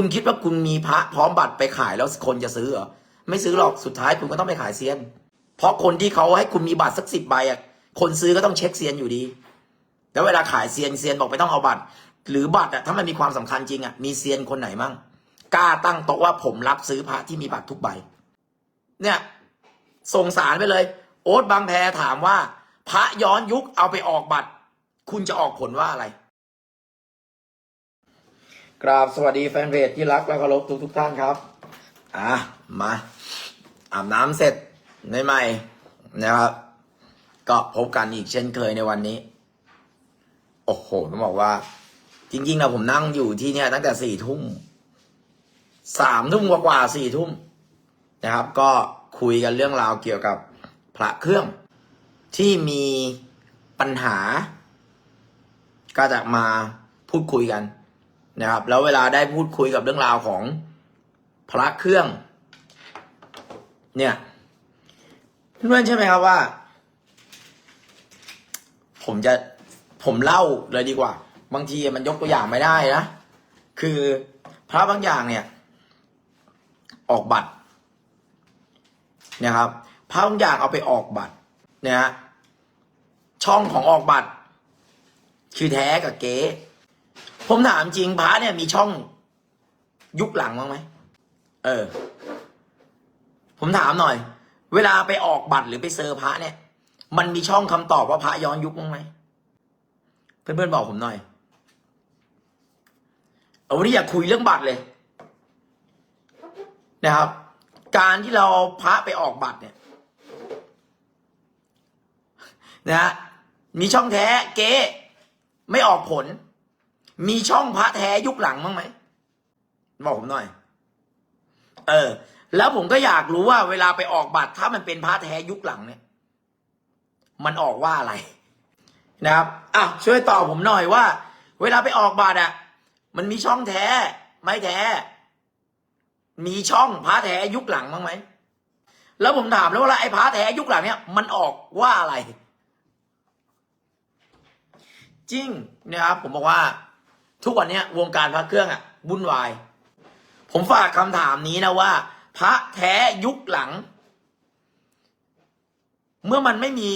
คุณคิดว่าคุณมีพระพร้อมบัตรไปขายแล้วคนจะซื้อเหรอไม่ซื้อหรอกสุดท้ายคุณก็ต้องไปขายเซียน เพราะคนที่เขาให้คุณมีบัตรสักสิบใบอะคนซื้อก็ต้องเช็คเซียนอยู่ดี แล้วเวลาขายเซียนเซียนบอกไม่ต้องเอาบัตร หรือบัตรอะถ้ามันมีความสำคัญจริงอะมีเซียนคนไหนมั่งกล้าตั้งโต๊ะว่าผมรับซื้อพระที่มีบัตรทุกใบ เนี่ยส่งสารไปเลย โอ๊ตบางแพถามว่า พระย้อนยุคเอาไปออกบัตร คุณจะออกผลว่าอะไร กราบสวัสดีแฟนเพจที่รักและเคารพทุกทุกท่านครับ อะ มาอาบน้ำเสร็จในใหม่นะครับ ก็พบกันอีกเช่นเคยในวันนี้ โอ้โหต้องบอกว่า จริงๆนะผมนั่งอยู่ที่เนี่ยตั้งแต่สี่ทุ่มสามทุ่มกว่าสี่ทุ่มนะครับ ก็คุยกันเรื่องราวเกี่ยวกับพระเครื่องที่มีปัญหา ก็จะมาพูดคุยกัน นะครับ แล้วเวลาได้พูดคุยกับเรื่องราวของพระเครื่อง เนี่ยเพื่อนใช่ไหมครับว่า ผมจะผมเล่าเลยดีกว่า บางทีมันยกตัวอย่างไม่ได้นะ คือพระบางอย่างเนี่ย ออกบัตรนะครับพระบางอย่างเอาไปออกบัตรเนี่ยฮะช่องของออกบัตร คือแท้กับเก๊ ผมถามจริงพระเนี่ยมีช่องยุคหลังบ้างไหม เออ ผมถามหน่อย เวลาไปออกบัตรหรือไปเซอร์พระเนี่ย มันมีช่องคำตอบว่าพระย้อนยุคบ้างไหม เพื่อนๆบอกผมหน่อย เอาวันนี้อยากคุยเรื่องบัตรเลย นะครับ การที่เราเอาพระไปออกบัตรเนี่ย นะฮะมีช่องแท้เก๊ไม่ออกผล มีช่องพระแท้ยุคหลังบ้างไหมบอกผมหน่อย เออ แล้วผมก็อยากรู้ว่าเวลาไปออกบัตรถ้ามันเป็นพระแท้ยุคหลังเนี่ย มันออกว่าอะไร นะครับอะช่วยตอบผมหน่อยว่า เวลาไปออกบัตรอะ มันมีช่องแท้ ไม่แท้ มีช่องพระแท้ยุคหลังบ้างไหมแล้วผมถามแล้วว่าไอ้พระแท้ยุคหลังเนี่ยมันออกว่าอะไร จริงนะครับผมบอกว่า ทุกวันนี้วงการพระเครื่องอะวุ่นวาย ผมฝากคำถามนี้นะว่า พระแท้ยุคหลัง เมื่อมันไม่มี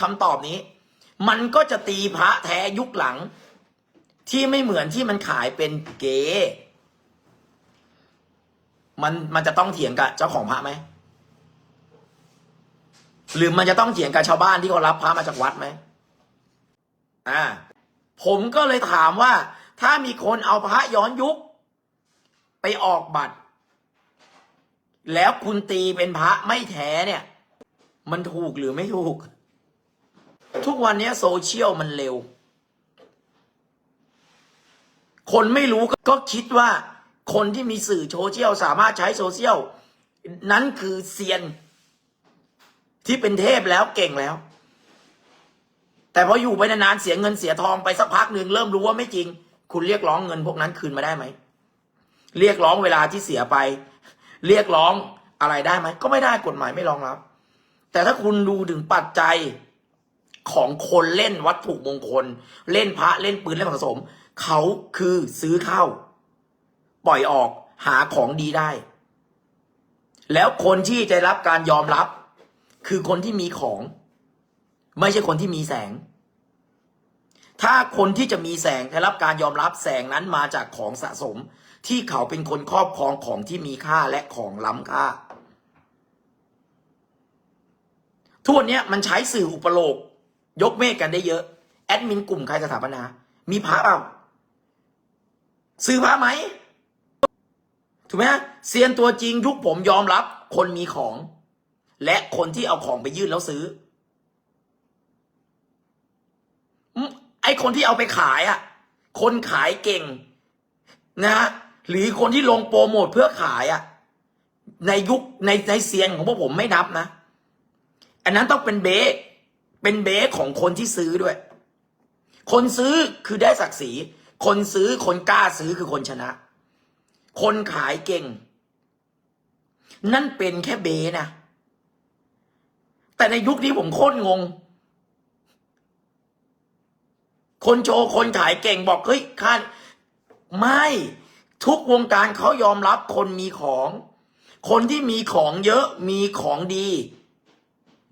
คำตอบนี้ มันก็จะตีพระแท้ยุคหลัง ที่ไม่เหมือนที่มันขายเป็นเก๋มันมันจะต้องเถียงกับเจ้าของพระไหมหรือมันจะต้องเถียงกับชาวบ้านที่เขารับพระมาจากวัดไหมอ่าผมก็เลยถามว่า ถ้ามีคนเอาพระย้อนยุค ไปออกบัตร แล้วคุณตีเป็นพระไม่แท้เนี่ย มันถูกหรือไม่ถูก ทุกวันนี้โซเชียลมันเร็ว คนไม่รู้ก็ก็คิดว่า คนที่มีสื่อโซเชียลสามารถใช้โซเชียลนั้นคือเซียน ที่เป็นเทพแล้วเก่งแล้ว แต่พออยู่ไปนานๆเสียเงินเสียทองไปสักพักหนึ่งเริ่มรู้ว่าไม่จริง คุณเรียกร้องเงินพวกนั้นคืนมาได้ไหม เรียกร้องเวลาที่เสียไป เรียกร้องอะไรได้ไหม ก็ไม่ได้กฎหมายไม่รองรับ แต่ถ้าคุณดูถึงปัจจัยของคนเล่นวัตถุมงคล เล่นพระเล่นปืนเล่นผสม เขาคือซื้อเข้า ปล่อยออกหาของดีได้ แล้วคนที่จะรับการยอมรับ คือคนที่มีของ ไม่ใช่คนที่มีแสง ถ้าคนที่จะมีแสงได้รับการยอมรับแสงนั้นมาจากของสะสม ที่เขาเป็นคนครอบครองของที่มีค่าและของล้ำค่าทุกวันเนี้ยมันใช้สื่ออุปโลก ยกเมฆกันได้เยอะ แอดมินกลุ่มใครสถาปนา มีพระเปล่าซื้อพระไหมถูกไหมเซียนตัวจริงยุคผมยอมรับ คนมีของ และคนที่เอาของไปยื่นแล้วซื้ออืม ไอ้คนที่เอาไปขายอะ คนขายเก่งนะฮะหรือคนที่ลงโปรโมทเพื่อขายอะ ในยุคในในเซียนของพวกผมไม่นับนะ อันนั้นต้องเป็นเบสเป็นเบสของคนที่ซื้อด้วย คนซื้อคือได้ศักดิ์ศรี คนซื้อคนกล้าซื้อคือคนชนะ คนขายเก่ง นั่นเป็นแค่เบสนะแต่ในยุคนี้ผมโคตรงง คนโชว์คนขายเก่งบอกเฮ้ยค่าไม่ทุกวงการเขายอมรับคนมีของ คนที่มีของเยอะมีของดี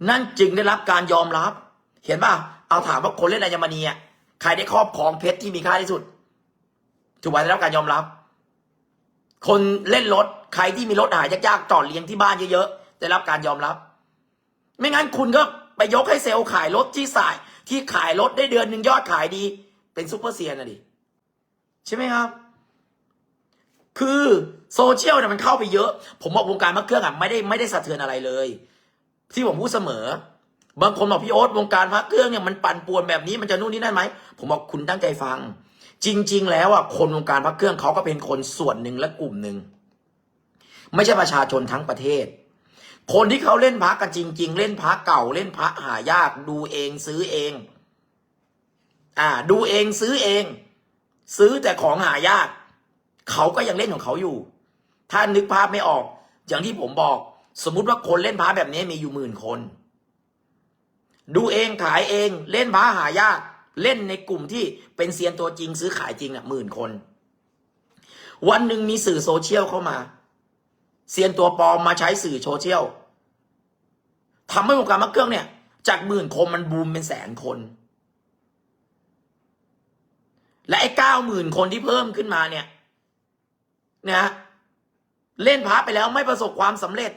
นั่นจึงได้รับการยอมรับ เห็นป่ะเอาถามว่าคนเล่นอัญมณีอะใครได้ครอบครองเพชรที่มีค่าที่สุดถูกไหมได้รับการยอมรับ คนเล่นรถใครที่มีรถหายากๆจอดเลี้ยงที่บ้านเยอะๆได้รับการยอมรับ ไม่งั้นคุณก็ไปยกให้เซลล์ขายรถที่สาย ที่ขายรถได้เดือนหนึ่งยอดขายดี เป็นซูเปอร์เซียนนะดิ ใช่ไหมครับ คือโซเชียลเนี่ยมันเข้าไปเยอะ ผมบอกวงการพระเครื่องอะไม่ได้ไม่ได้สะเทือนอะไรเลย ที่ผมพูดเสมอ บางคนบอกพี่โอ๊ตวงการพระเครื่องเนี่ยมันปั่นป่วนแบบนี้มันจะนู่นนี่นั่นไหมผมบอกคุณตั้งใจฟัง จริง ๆ แล้วอะคนวงการพระเครื่องเขาก็เป็นคนส่วนหนึ่งและกลุ่มหนึ่งไม่ใช่ประชาชนทั้งประเทศ คนที่เขาเล่นพระกันจริง ๆ เล่นพระเก่าเล่นพระหายาก ดูเองซื้อเอง อ่า ดูเองซื้อเอง ซื้อแต่ของหายาก เขาก็ยังเล่นของเขาอยู่ ถ้านึกภาพไม่ออก อย่างที่ผมบอก สมมุติว่าคนเล่นพระแบบนี้มีอยู่หมื่นคน ดูเองขายเองเล่นพระหายาก เล่นในกลุ่มที่เป็นเซียนตัวจริง ซื้อขายจริงอะหมื่นคน วันหนึ่งมีสื่อโซเชียลเข้ามาเซียนตัวปลอมมาใช้สื่อโซเชียล ทำให้วงการมะเกื้องเนี่ย จากหมื่นคนมันบูมเป็นแสนคน และไอ้เก้าหมื่นคนที่เพิ่มขึ้นมาเนี่ยนะเล่นพระไปแล้วไม่ประสบความสำเร็จ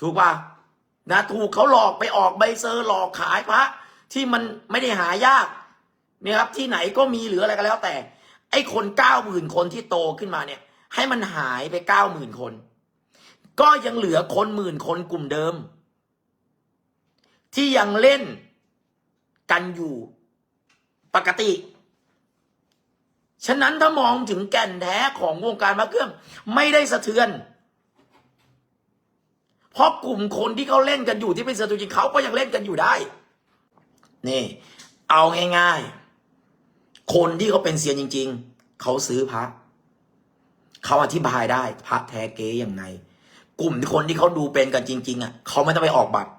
ถูกป่ะนะถูกเขาหลอกไปออกใบเซอร์หลอกขายพระ ที่มันไม่ได้หายากเนี่ยครับที่ไหนก็มีหรืออะไรก็แล้วแต่ ไอ้คนเก้าหมื่นคนที่โตขึ้นมาเนี่ย ให้มันหายไปเก้าหมื่นคน ก็ยังเหลือคนหมื่นคนกลุ่มเดิม ที่ยังเล่นกันอยู่ปกติ ฉะนั้นถ้ามองถึงแก่นแท้ของวงการพระเครื่อง ไม่ได้สะเทือน เพราะกลุ่มคนที่เขาเล่นกันอยู่ที่เป็นเสือตัวจริงเขาก็ยังเล่นกันอยู่ได้ นี่ เอาง่ายๆ คนที่เขาเป็นเซียนจริง ๆ เขาซื้อพระเขาอธิบายได้พระแท้เก๊ยังไง กลุ่มคนที่เขาดูเป็นกันจริง ๆ อะ เขาไม่ต้องไปออกบัตร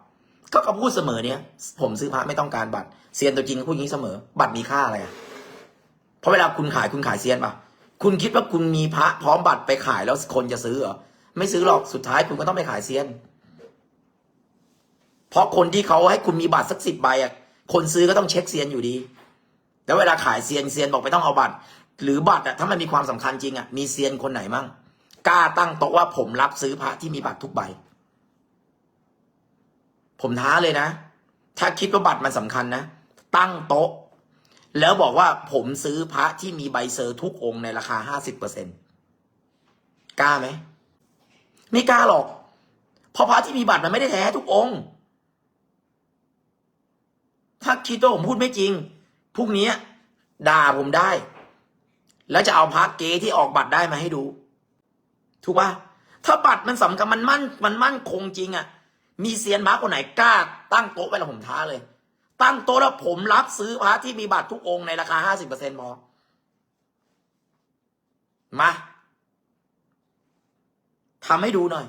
ก็เขาพูดเสมอเนี่ย ผมซื้อพระไม่ต้องการบัตรเซียนตัวจริงพูดอย่างนี้เสมอ บัตรมีค่าอะไรอะเพราะเวลาคุณขายคุณขายเซียนปะคุณคิดว่าคุณมีพระพร้อมบัตรไปขายแล้วคนจะซื้อเหรอไม่ซื้อหรอกสุดท้ายคุณก็ต้องไปขายเซียน เพราะคนที่เขาให้คุณมีบัตรสักสิบใบอะคนซื้อก็ต้องเช็คเซียนอยู่ดี แล้วเวลาขายเซียนเซียนบอกไม่ต้องเอาบัตร หรือบัตรอะถ้ามันมีความสำคัญจริงอะมีเซียนคนไหนมั่งกล้าตั้งโต๊ะว่าผมรับซื้อพระที่มีบัตรทุกใบ ผมท้าเลยนะ ถ้าคิดว่าบัตรมันสำคัญนะ ตั้งโต๊ะ แล้วบอกว่าผมซื้อพระที่มีใบเซอร์ทุกองค์ในราคาห้าสิบเปอร์เซ็นกล้าไหม ไม่กล้าหรอก เพราะพระที่มีบัตรมันไม่ได้แท้ทุกองค์ ถ้าคิดว่าผมพูดไม่จริง พรุ่งนี้ด่าผมได้ แล้วจะเอาพระเกที่ออกบัตรได้มาให้ดู ถูกปะถ้าบัตรมันสำคัญมันมั่น มันมั่นคงจริงอะ่ะ มีเซียนพระคนไหนกล้า ตั้งโต๊ะไว้ล้วผมท้าเลย ตั้งโต๊ะแล้วผมรับซื้อพระที่มีบัตรทุกองค์ในราคาห้าสิบเปอร์เซ็นต์พอมาทำให้ดูหน่อย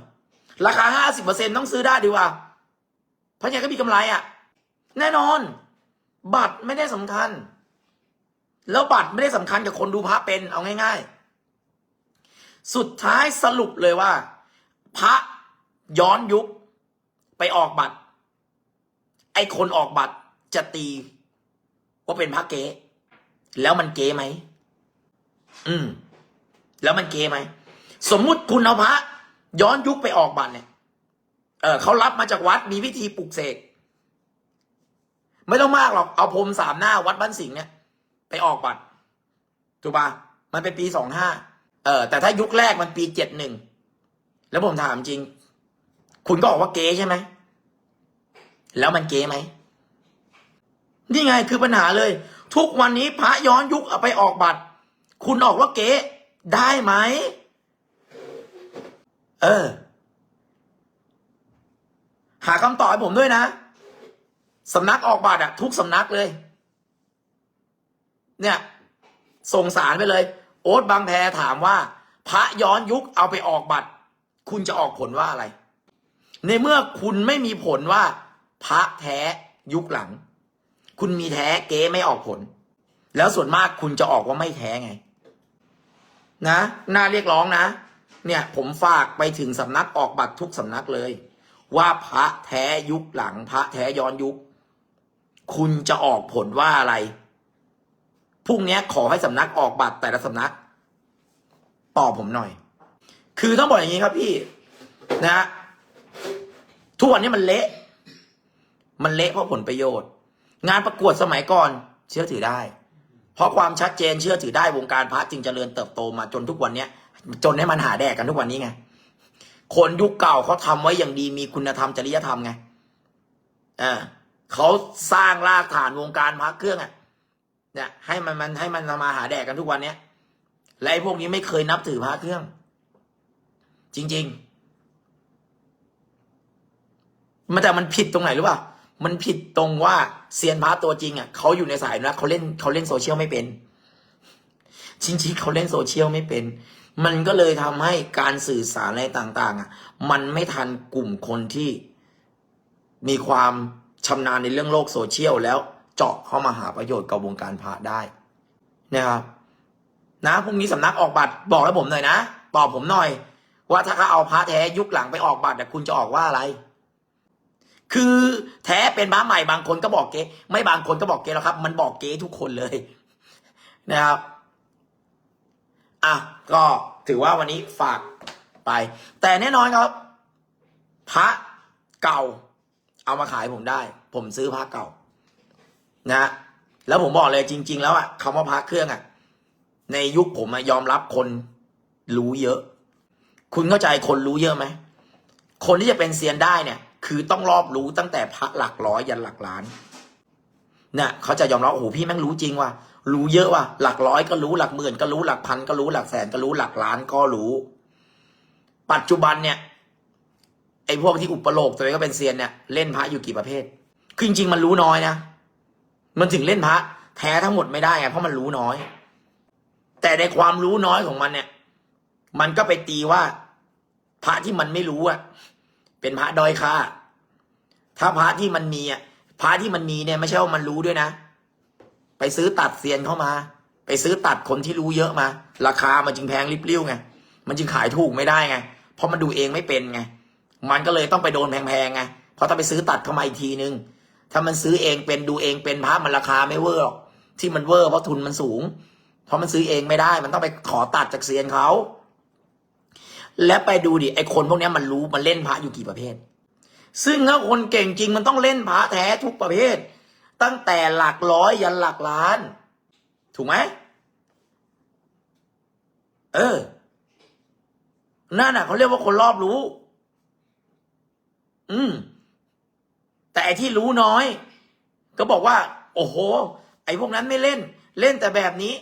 ราคาห้าสิบเปอร์เซ็นต้องซื้อได้ดีกว่าพราะยังก็มีกำไรอะ่ะ แน่นอน บัตรไม่ได้สำคัญ แล้วบัตรไม่ได้สำคัญกับคนดูพระเป็นเอาง่าย ๆ สุดท้ายสรุปเลยว่า พระย้อนยุค ไปออกบัตร ไอ้คนออกบัตรจะตี ว่าเป็นพระเก๊แล้วมันเก๊ไหมอืม แล้วมันเก๊ไหมสมมุติคุณเอาพระ ย้อนยุคไปออกบัตรเนี่ยเออเขารับมาจากวัดมีวิธีปลุกเสกไม่ต้องมากหรอกเอาพรมสามหน้าวัดบ้านสิงห์เนี่ย ไปออกบัตรถูกปะมันเป็นปีสองห้าเออแต่ถ้ายุคแรกมันปีเจ็ดหนึ่งแล้วผมถามจริง คุณก็บอกว่าเก๊ใช่ไหม แล้วมันเก๊ไหม นี่ไงคือปัญหาเลย ทุกวันนี้พระย้อนยุคเอาไปออกบัตร คุณออกว่าเก๊ได้ไหม เออ หาคำตอบให้ผมด้วยนะสำนักออกบัตรอะทุกสำนักเลย เนี่ย ส่งสารไปเลย โอ๊ตบางแพถามว่า พระย้อนยุคเอาไปออกบัตร คุณจะออกผลว่าอะไร ในเมื่อคุณไม่มีผลว่า พระแท้ยุคหลัง คุณมีแท้เก๊ไม่ออกผล แล้วส่วนมากคุณจะออกว่าไม่แท้ไง นะน่าเรียกร้องนะ เนี่ย ผมฝากไปถึงสำนักออกบัตรทุกสำนักเลย ว่าพระแท้ยุคหลัง พระแท้ย้อนยุค คุณจะออกผลว่าอะไรพรุ่งนี้ขอให้สำนักออกบัตรแต่ละสำนักตอบผมหน่อย คือต้องบอกอย่างนี้ครับพี่นะฮะ ทุกวันนี้มันเละ มันเละเพราะผลประโยชน์ งานประกวดสมัยก่อน เชื่อถือได้ เพราะความชัดเจนเชื่อถือได้วงการพระจึงเจริญเติบโตมาจนทุกวันเนี้ย จนให้มันหาแดกกันทุกวันนี้ไงคนยุคเก่าเขาทำไว้อย่างดีมีคุณธรรมจริยธรรมไงอ่าเขาสร้างรากฐานวงการพระเครื่องอะเนี่ยให้มันมันให้มันมาหาแดกกันทุกวันเนี้ยและไอ้พวกนี้ไม่เคยนับถือพระเครื่อง จริง ๆ มันแต่มันผิดตรงไหนหรือเปล่า มันผิดตรงว่าเซียนพระตัวจริงอะเขาอยู่ในสายนะเขาเล่นเขาเล่นโซเชียลไม่เป็นจริงๆเขาเล่นโซเชียลไม่เป็น มันก็เลยทำให้การสื่อสารอะไรต่าง ๆ อะ มันไม่ทันกลุ่มคนที่มีความชำนาญในเรื่องโลกโซเชียลแล้วเจาะเข้ามาหาประโยชน์กับวงการพระได้นะครับนะพรุ่งนี้สำนักออกบัตรบอกให้ผมหน่อยนะตอบผมหน่อย ว่าถ้าเขาเอาพระแท้ยุคหลังไปออกบัตรเนี่ยคุณจะออกว่าอะไร คือแท้เป็นพระใหม่บางคนก็บอกเก๊ไม่บางคนก็บอกเก๊แล้วครับ มันบอกเก๊ทุกคนเลยนะครับอะก็ถือว่าวันนี้ฝากไป แต่แน่นอนครับ พระเก่า เอามาขายผมได้ ผมซื้อพระเก่า นะแล้วผมบอกเลยจริง ๆ แล้วอะคำว่าพระเครื่องอะในยุคผมอะยอมรับคนรู้เยอะ คุณเข้าใจคนรู้เยอะไหมคนที่จะเป็นเซียนได้เนี่ย คือต้องรอบรู้ตั้งแต่พระหลักร้อยยันหลักล้านเนี่ยเขาจะยอมรับโอ้โหพี่แม่งรู้จริงว่ะรู้เยอะว่ะหลักร้อยก็รู้หลักหมื่นก็รู้หลักพันก็รู้หลักแสนก็รู้หลักล้านก็รู้ ปัจจุบันเนี่ยไอ้พวกที่อุปโลกตัวเองก็เป็นเซียนเนี่ยเล่นพระอยู่กี่ประเภท คือจริงๆมันรู้น้อยนะ มันถึงเล่นพระแท้ทั้งหมดไม่ได้ไงเพราะมันรู้น้อย แต่ในความรู้น้อยของมันเนี่ย มันก็ไปตีว่า พระที่มันไม่รู้อะ เป็นพระด้อยค่า ถ้าพระที่มันมีอะพระที่มันมีเนี่ยไม่ใช่ว่ามันรู้ด้วยนะ ไปซื้อตัดเซียนเข้ามา ไปซื้อตัดคนที่รู้เยอะมา ราคามันจึงแพงริบเรี้ยวไงมันจึงขายถูกไม่ได้ไงเพราะมันดูเองไม่เป็นไงมันก็เลยต้องไปโดนแพงๆไงเพราะถ้าไปซื้อตัดเข้ามาอีกทีนึง ถ้ามันซื้อเองเป็นดูเองเป็นพระมันราคาไม่เวอร์หรอกที่มันเวอร์เพราะทุนมันสูง เพราะมันซื้อเองไม่ได้ มันต้องไปขอตัดจากเซียนเขา และไปดูดิไอคนพวกนี้มันรู้มันเล่นพระอยู่กี่ประเภท ซึ่งถ้าคนเก่งจริงมันต้องเล่นพระแท้ทุกประเภท ตั้งแต่หลักร้อยยันหลักล้าน ถูกไหมเออนั่นน่ะเขาเรียกว่าคนรอบรู้ อืม แต่ไอที่รู้น้อย ก็บอกว่า โอ้โห ไอพวกนั้นไม่เล่น เล่นแต่แบบนี้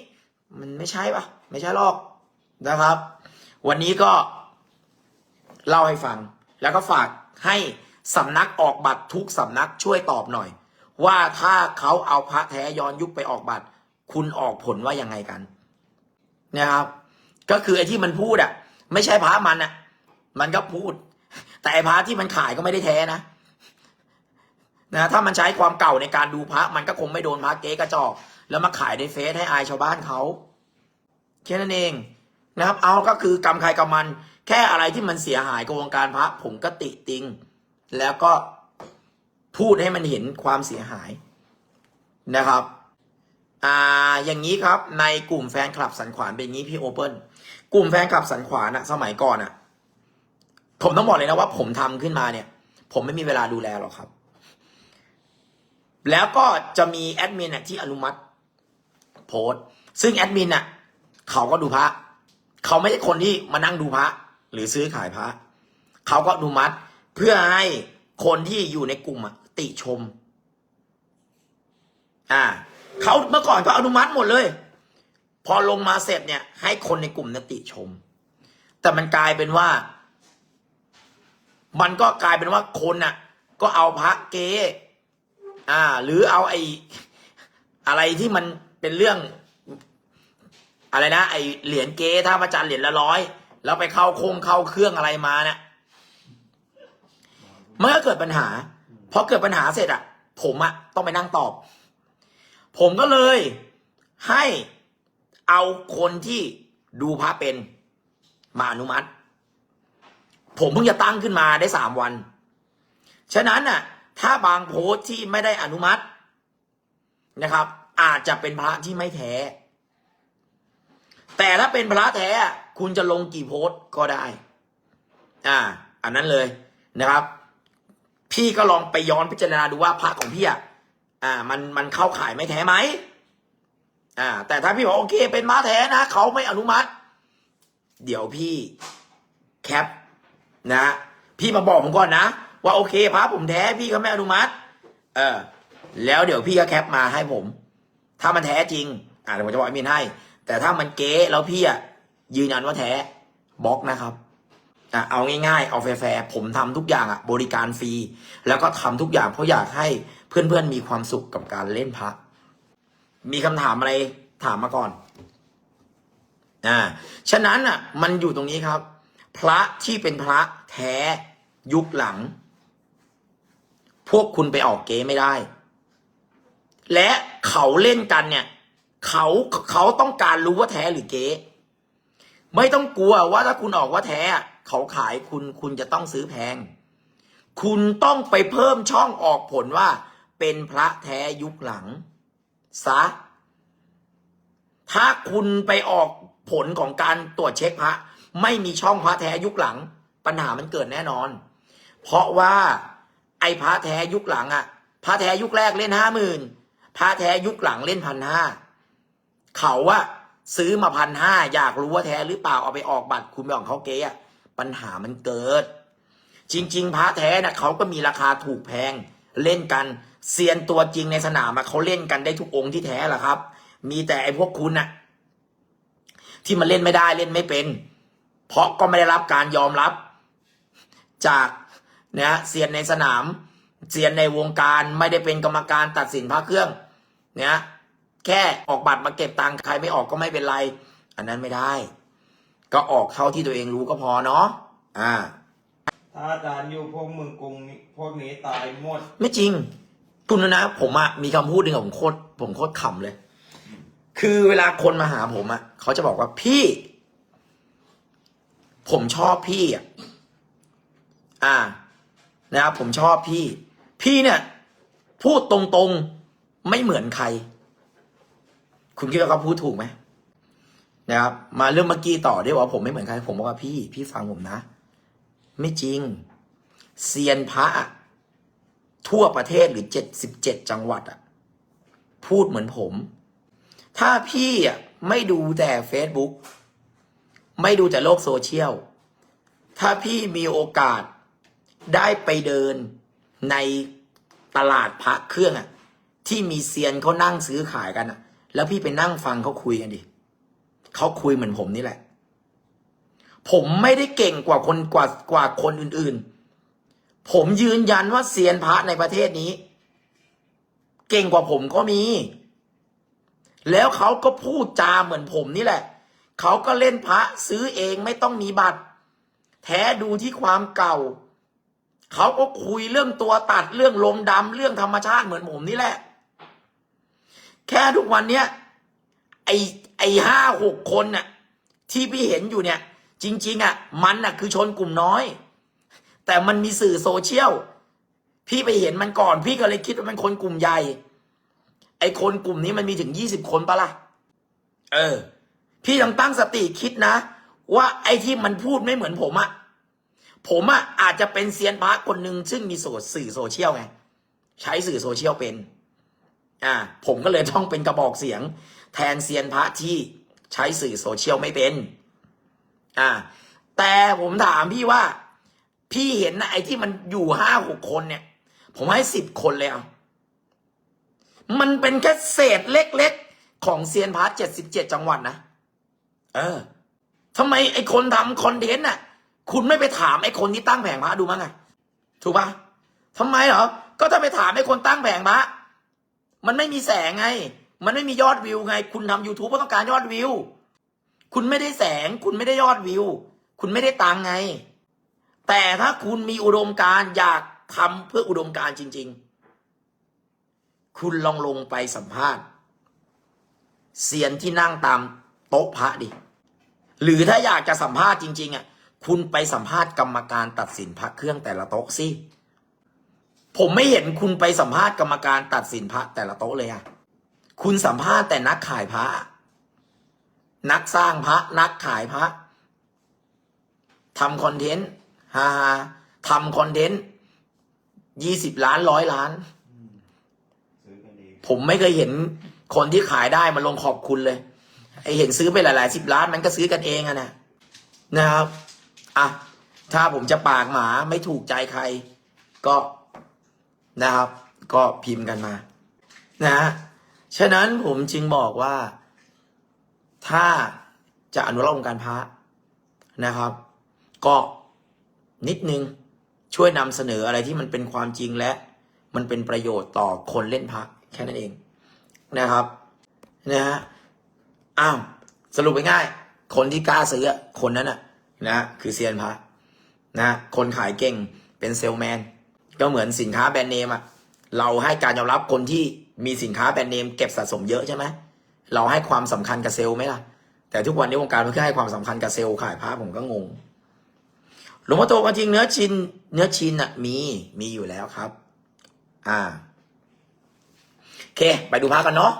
มันไม่ใช่ปะไม่ใช่หรอกนะครับ วันนี้ก็ เล่าให้ฟัง แล้วก็ฝากให้สำนักออกบัตรทุกสำนักช่วยตอบหน่อย ว่าถ้าเขาเอาพระแท้ย้อนยุคไปออกบัตร คุณออกผลว่ายังไงกันนะครับ ก็คือไอ้ที่มันพูดอะ ไม่ใช่พระมันอะ มันก็พูด แต่ไอ้พระที่มันขายก็ไม่ได้แท้นะนะถ้ามันใช้ความเก่าในการดูพระ มันก็คงไม่โดนพระเก๊กระจอก แล้วมาขายในเฟซให้อายชาวบ้านเขาแค่นั้นเองนะครับ เอาก็คือกรรมใครกรรมมัน แค่อะไรที่มันเสียหายกับวงการพระ ผมก็ติติง แล้วก็พูดให้มันเห็นความเสียหายนะครับอ่าอย่างนี้ครับในกลุ่มแฟนคลับสันขวานเป็นอย่างนี้พี่โอเปิลกลุ่มแฟนคลับสันขวานอะสมัยก่อนอะผมต้องบอกเลยนะว่า ผมทำขึ้นมาเนี่ย ผมไม่มีเวลาดูแลหรอกครับ แล้วก็จะมีแอดมินอะที่อนุมัติโพสต์ซึ่งแอดมินอะเขาก็ดูพระ เขาไม่ใช่คนที่มานั่งดูพระ หรือซื้อขายพระเขาก็อนุมัติเพื่อให้คนที่อยู่ในกลุ่มติชม อ่าเขาเมื่อก่อนก็อนุมัติหมดเลย พอลงมาเสร็จเนี่ย ให้คนในกลุ่มนติชม แต่มันกลายเป็นว่า มันก็กลายเป็นว่าคนน่ะ ก็เอาพระเกอ่า หรือเอาไอ้อะไรที่มันเป็นเรื่อง อะไรนะไอเหรียญเก๊ถ้าพระจันทร์เหรียญละร้อย แล้วไปเข้าโคงเข้าเครื่องอะไรมาเนี่ยมันก็เกิดปัญหาพอเกิดปัญหาเสร็จอะผมอะต้องไปนั่งตอบ ผมก็เลยให้เอาคนที่ดูพระเป็น มาอนุมัติ ผมเพิ่งจะตั้งขึ้นมาได้สามวัน ฉะนั้นน่ะ ถ้าบางโพสต์ที่ไม่ได้อนุมัตินะครับ อาจจะเป็นพระที่ไม่แท้ แต่ถ้าเป็นพระแท้ คุณจะลงกี่โพสต์ก็ได้ อ่า อันนั้นเลยนะครับ พี่ก็ลองไปย้อนพิจารณาดูว่าพระของพี่อะอ่า มันมันเข้าข่ายไม่แท้ไหมอ่า แต่ถ้าพี่บอกโอเค เป็นพระแท้นะเขาไม่อนุมัติ เดี๋ยวพี่แคปนะพี่มาบอกผมก่อนนะ ว่าโอเคพระผมแท้พี่เขาไม่อนุมัติ เออ แล้วเดี๋ยวพี่ก็แคปมาให้ผม ถ้ามันแท้จริง อ่าเดี๋ยวผมจะบอกอมินให้ แต่ถ้ามันเก๊แล้วพี่อะ ยืนยันว่าแท้บล็อกนะครับอะเอาง่ายๆ เอาแฟร์ผมทำทุกอย่างอะบริการฟรี แล้วก็ทำทุกอย่างเพราะอยากให้เพื่อนๆมีความสุขกับการเล่นพระมีคำถามอะไรถามมาก่อนอ่าฉะนั้นอะมันอยู่ตรงนี้ครับ พระที่เป็นพระแท้ยุคหลัง พวกคุณไปออกเก๊ไม่ได้ และเขาเล่นกันเนี่ย เขาเขาต้องการรู้ว่าแท้หรือเก๊ ไม่ต้องกลัวว่าถ้าคุณออกว่าแท้ เขาขายคุณคุณจะต้องซื้อแพง คุณต้องไปเพิ่มช่องออกผลว่า เป็นพระแท้ยุคหลังซะถ้าคุณไปออกผลของการตรวจเช็คพระไม่มีช่องพระแท้ยุคหลัง ปัญหามันเกิดแน่นอน เพราะว่าไอ้พระแท้ยุคหลังอะพระแท้ยุคแรกเล่นห้าหมื่นพระแท้ยุคหลังเล่นพันห้าเขาอะ ซื้อมาพันห้าอยากรู้ว่าแท้หรือเปล่าเอาไปออกบัตรคุณไปออกเขาเก๊ะปัญหามันเกิด จริง ๆพระแท้น่ะเขาก็มีราคาถูกแพงเล่นกันเซียนตัวจริงในสนามอะเขาเล่นกันได้ทุกองค์ที่แท้แหละครับ มีแต่ไอ้พวกคุณน่ะที่มันเล่นไม่ได้เล่นไม่เป็น เพราะก็ไม่ได้รับการยอมรับ จากนะเซียนในสนามเซียนในวงการไม่ได้เป็นกรรมการตัดสินพระเครื่องเนี่ย แค่ออกบัตรมาเก็บตังค์ใครไม่ออกก็ไม่เป็นไร อันนั้นไม่ได้ ก็ออกเท่าที่ตัวเองรู้ก็พอเนาะอ่า ถ้าอาจารย์อยู่พวกมึงกรุงนี้พวกนี้ตายหมด ไม่จริง คุณนะ ผมอะมีคำพูดหนึ่งอะผมโคตรผมโคตรขำเลย คือเวลาคนมาหาผมอะเขาจะบอกว่าพี่ ผมชอบพี่อะอ่า นะครับผมชอบพี่ พี่เนี่ย พูดตรงๆไม่เหมือนใคร คุณคิดว่าเขาพูดถูกไหมนะครับ มาเรื่องเมื่อกี้ต่อได้ว่าผมไม่เหมือนใครผมบอกว่าพี่พี่ฟังผมนะ ไม่จริงเซียนพระทั่วประเทศหรือเจ็ดสิบเจ็ดจังหวัดอะพูดเหมือนผม ถ้าพี่อะไม่ดูแต่ Facebook ไม่ดูแต่โลกโซเชียล ถ้าพี่มีโอกาสได้ไปเดินในตลาดพระเครื่องอะที่มีเซียนเขานั่งซื้อขายกันอะ แล้วพี่ไปนั่งฟังเขาคุยกันดิเขาคุยเหมือนผมนี่แหละ ผมไม่ได้เก่งกว่าคนกว่ากว่าคนอื่นๆ ผมยืนยันว่าเซียนพระในประเทศนี้ เก่งกว่าผมก็มี แล้วเขาก็พูดจาเหมือนผมนี่แหละ เขาก็เล่นพระซื้อเองไม่ต้องมีบัตร แท้ดูที่ความเก่า เขาก็คุยเรื่องตัวตัดเรื่องลมดำเรื่องธรรมชาติเหมือนผมนี่แหละ แค่ทุกวันเนี้ยไอไอห้าหกคนน่ะที่พี่เห็นอยู่เนี่ย จริง ๆอะมันน่ะคือชนกลุ่มน้อย แต่มันมีสื่อโซเชียลพี่ไปเห็นมันก่อน พี่ก็เลยคิดว่ามันคนกลุ่มใหญ่ ไอ้คนกลุ่มนี้มันมีถึงยี่สิบคนปะล่ะ เออ พี่ต้องตั้งสติคิดนะ ว่าไอ้ที่มันพูดไม่เหมือนผมอะผมอะอาจจะเป็นเซียนพระคนหนึ่งซึ่งมีสื่อโซเชียลไง ใช้สื่อโซเชียลเป็น อ่าผมก็เลยต้องเป็นกระบอกเสียง แทนเซียนพระที่ใช้สื่อโซเชียลไม่เป็น อ่า แต่ผมถามพี่ว่า พี่เห็นนะไอ้ที่มันอยู่ห้าหกคนเนี่ย ผมให้สิบคนเลยอะมันเป็นแค่เศษเล็กๆ ของเซียนพร์ทเจ็ดสิบเจ็ดจังหวัดนะ เออทำไมไอ้คนทำคอนเทนต์น่ะ คุณไม่ไปถามไอ้คนที่ตั้งแผงพระดูมั้งไงถูกปะทำไมเหรอ ก็ถ้าไปถามไอ้คนตั้งแผงพระ มันไม่มีแสงไง มันไม่มียอดวิวไง คุณทำ YouTube ก็ต้องการยอดวิว คุณไม่ได้แสง คุณไม่ได้ยอดวิว คุณไม่ได้ตังไง แต่ถ้าคุณมีอุดมการณ์อยากทำเพื่ออุดมการณ์จริง ๆ คุณลองลงไปสัมภาษณ์เซียนที่นั่งตามโต๊ะพระดิ หรือถ้าอยากจะสัมภาษณ์จริง ๆอะ คุณไปสัมภาษณ์กรรมการตัดสินพระเครื่องแต่ละโต๊ะสิ ผมไม่เห็นคุณไปสัมภาษณ์กรรมการตัดสินพระแต่ละโต๊ะเลยอะคุณสัมภาษณ์แต่นักขายพระ นักสร้างพระ นักขายพระทำคอนเทนต์ฮ่าฮ่าทำคอนเทนต์ยี่สิบล้านร้อยล้านซื้อกันเองผมไม่เคยเห็นคนที่ขายได้มาลงขอบคุณเลยไอเห็นซื้อไปหลายๆสิบล้านมันก็ซื้อกันเองอะนะนะครับอะถ้าผมจะปากหมาไม่ถูกใจใคร ก็ นะครับ ก็พิมพ์กันมา นะฮะฉะนั้นผมจึงบอกว่า ถ้าจะอนุรักษ์วงการพระนะครับ ก็นิดนึงช่วยนำเสนออะไรที่มันเป็นความจริงและ มันเป็นประโยชน์ต่อคนเล่นพระแค่นั้นเองนะครับนะฮะอ้าวสรุปง่ายๆคนที่กล้าซื้อคนนั้นอะนะคือเซียนพระนะคนขายเก่งเป็นเซลแมน ก็เหมือนสินค้าแบรนด์เนมอะเราให้การยอมรับคนที่มีสินค้าแบรนด์เนมเก็บสะสมเยอะใช่ไหมเราให้ความสำคัญกับเซลล์ไหมล่ะ แต่ทุกวันนี้วงการมันแค่ให้ความสำคัญกับเซลล์ขายพ้าผมก็งงหลวงพ่อโตก็จริงเนื้อชินเนื้อชินอะมีมีอยู่แล้วครับ อ่าโอเค ไปดูพ้ากันเนาะ